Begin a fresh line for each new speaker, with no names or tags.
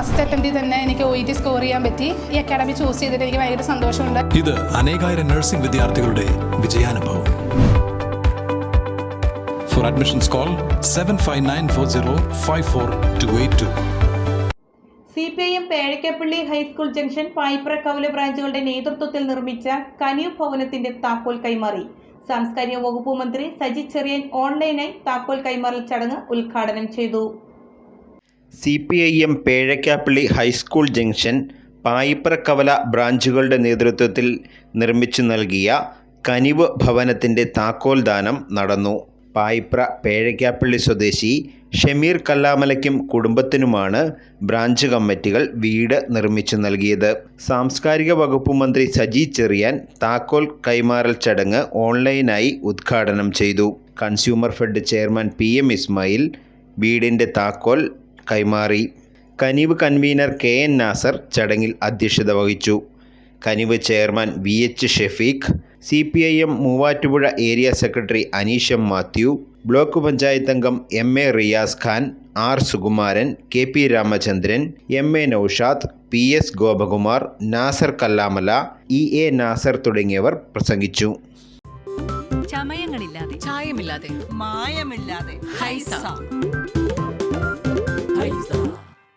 First അറ്റംപ്റ്റിൽ തന്നെ എനിക്ക് O E T score ചെയ്യാൻ പറ്റി. ഈ അക്കാഡമി ചൂസ് ചെയ്തിട്ട് എനിക്ക് ഭയങ്കര സന്തോഷമുണ്ട്.
ഇത് അനേകായിരം നഴ്സിംഗ് വിദ്യാർത്ഥികളുടെ വിജയാനുഭവം. Four admissions call seven five nine four zero five four two eight two
C P I M Pezhakkappilly high school junction Payipra കവല ബ്രാഞ്ചുകളുടെ നേതൃത്വത്തിൽ നിർമ്മിച്ച കനിയു ഭവനത്തിന്റെ താക്കോൽ കൈമാറി. സാംസ്കാരിക വകുപ്പ് മന്ത്രി സജി ചെറിയൻ ഓൺലൈനായി താക്കോൽ കൈമാറൽ ചടങ്ങ് ഉദ്ഘാടനം ചെയ്തു.
C P I M Pezhakkappilly high school junction പായിപ്രക്കവല ബ്രാഞ്ചുകളുടെ നേതൃത്വത്തിൽ നിർമ്മിച്ചു നൽകിയ കനിവ് ഭവനത്തിന്റെ താക്കോൽ ദാനം നടന്നു. പായിപ്ര പേഴക്കാപ്പള്ളി സ്വദേശി ഷമീർ കല്ലാമലയ്ക്കും കുടുംബത്തിനുമാണ് ബ്രാഞ്ച് കമ്മിറ്റികൾ വീട് നിർമ്മിച്ചു നൽകിയത്. സാംസ്കാരിക വകുപ്പ് മന്ത്രി സജി ചെറിയാൻ താക്കോൽ കൈമാറൽ ചടങ്ങ് ഓൺലൈനായി ഉദ്ഘാടനം ചെയ്തു. Consumer fed chairman P M Ismail വീടിന്റെ താക്കോൽ കൈമാറി. കനിവ് കൺവീനർ കെ എൻ നാസർ ചടങ്ങിൽ അധ്യക്ഷത വഹിച്ചു. Kanivu chairman V H Shefeeq C P I M Muvattupuzha area secretary Aneesh Mathew block panchayat അംഗം M A Riyas Khan R Sukumaran K P Ramachandran M A Naushad P S Gopakumar Nasar Kallamala E A Nasar തുടങ്ങിയവർ പ്രസംഗിച്ചു.
ചമയങ്ങളില്ലാതെ
ചായമില്ലാതെ
മായമില്ലാതെ